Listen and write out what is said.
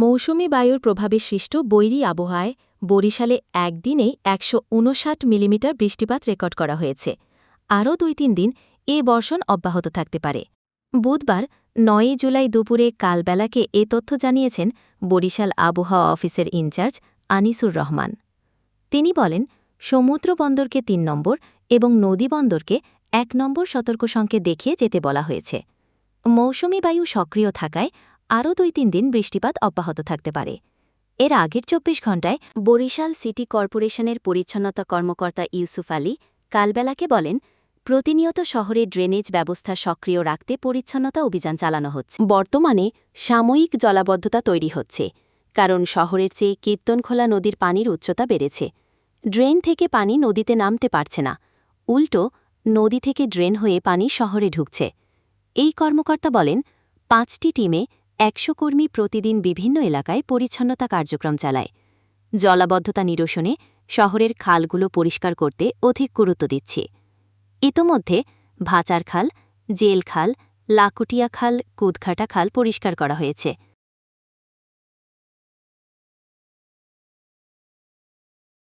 মৌসুমি বায়ুর প্রভাবে সৃষ্ট বৈরী আবহাওয়ায় বরিশালে একদিনেই একশো উনষাট মিলিমিটার বৃষ্টিপাত রেকর্ড করা হয়েছে। আরও দুই তিন দিন এ বর্ষণ অব্যাহত থাকতে পারে। বুধবার নয়ই জুলাই দুপুরে কালবেলাকে এ তথ্য জানিয়েছেন বরিশাল আবহাওয়া অফিসের ইনচার্জ আনিসুর রহমান। তিনি বলেন, সমুদ্র বন্দরকে তিন নম্বর এবং নদী বন্দরকে এক নম্বর সতর্ক সংকেত দেখিয়ে যেতে বলা হয়েছে। মৌসুমি বায়ু সক্রিয় থাকায় আরও দুই তিন দিন বৃষ্টিপাত অব্যাহত থাকতে পারে। এর আগের চব্বিশ ঘণ্টায় বরিশাল সিটি কর্পোরেশনের পরিচ্ছন্নতা কর্মকর্তা ইউসুফ আলী কালবেলাকে বলেন, প্রতিনিয়ত শহরে ড্রেনেজ ব্যবস্থা সক্রিয় রাখতে পরিচ্ছন্নতা অভিযান চালানো হচ্ছে। বর্তমানে সাময়িক জলাবদ্ধতা তৈরি হচ্ছে, কারণ শহরের চেয়ে কীর্তনখোলা নদীর পানির উচ্চতা বেড়েছে। ড্রেন থেকে পানি নদীতে নামতে পারছে না। উল্টো, নদী থেকে ড্রেন হয়ে পানি শহরে ঢুকছে। এই কর্মকর্তা বলেন, পাঁচটি টিমে একশো কর্মী প্রতিদিন বিভিন্ন এলাকায় পরিচ্ছন্নতা কার্যক্রম চালায়। জলাবদ্ধতা নিরসনে শহরের খালগুলো পরিষ্কার করতে অধিক গুরুত্ব দিচ্ছে। ইতোমধ্যে ভাচার খাল, জেল খাল, লাকুটিয়া খাল, কুদঘাটা খাল পরিষ্কার করা হয়েছে।